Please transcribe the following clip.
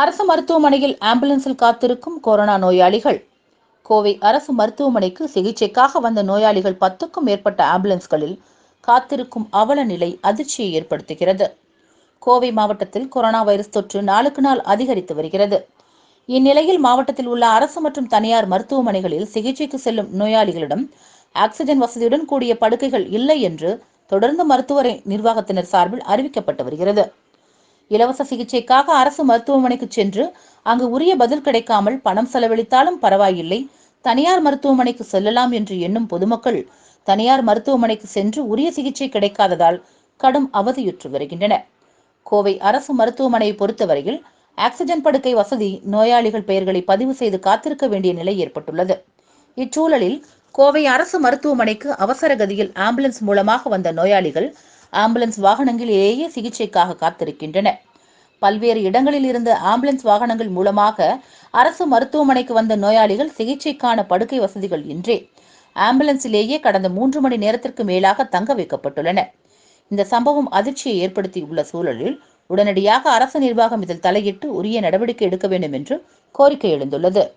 அரசு மருத்துவமனையில் ஆம்புலன்ஸில் காத்திருக்கும் கொரோனா நோயாளிகள். கோவை அரசு மருத்துவமனைக்கு சிகிச்சைக்காக வந்த நோயாளிகள் பத்துக்கும் மேற்பட்ட ஆம்புலன்ஸ்களில் காத்திருக்கும் அவல நிலை அதிர்ச்சியை ஏற்படுத்துகிறது. கோவை மாவட்டத்தில் கொரோனா வைரஸ் தொற்று நாளுக்கு நாள் அதிகரித்து வருகிறது. இந்நிலையில் மாவட்டத்தில் உள்ள அரசு மற்றும் தனியார் மருத்துவமனைகளில் சிகிச்சைக்கு செல்லும் நோயாளிகளிடம் ஆக்சிஜன் வசதியுடன் கூடிய படுக்கைகள் இல்லை என்று தொடர்ந்து மருத்துவரை நிர்வாகத்தினர் சார்பில் அறிவிக்கப்பட்டு வருகிறது. இலவச சிகிச்சைக்காக அரசு மருத்துவமனைக்கு சென்று அங்கு உரிய பதில் கிடைக்காமல் பணம் செலவழித்தாலும் பரவாயில்லை. தனியார் மருத்துவமனைக்கு செல்லலாம் என்று எண்ணும் பொதுமக்கள் தனியார் மருத்துவமனைக்கு சென்று உரிய சிகிச்சை கிடைக்காததால் கடும் அவதியுற்று வருகின்றனர். கோவை அரசு மருத்துவமனையை பொறுத்தவரையில் ஆக்சிஜன் படுக்கை வசதி நோயாளிகள் பெயர்களை பதிவு செய்து காத்திருக்க வேண்டிய நிலை ஏற்பட்டுள்ளது. இச்சூழலில் கோவை அரசு மருத்துவமனைக்கு அவசர கதியில் ஆம்புலன்ஸ் மூலமாக வந்த நோயாளிகள் ஆம்புலன்ஸ் வாகனங்களிலேயே சிகிச்சைக்காக காத்திருக்கின்றன. பல்வேறு இடங்களில் இருந்து ஆம்புலன்ஸ் வாகனங்கள் மூலமாக அரசு மருத்துவமனைக்கு வந்த நோயாளிகள் சிகிச்சைக்கான படுக்கை வசதிகள் இன்றி ஆம்புலன்ஸிலேயே கடந்த மூன்று மணி நேரத்திற்கு மேலாக தங்க வைக்கப்பட்டுள்ளன. இந்த சம்பவம் அதிர்ச்சியை ஏற்படுத்தியுள்ள சூழலில் உடனடியாக அரசு நிர்வாகம் இதில் தலையிட்டு உரிய நடவடிக்கை எடுக்க வேண்டும் என்று கோரிக்கை எழுந்துள்ளது.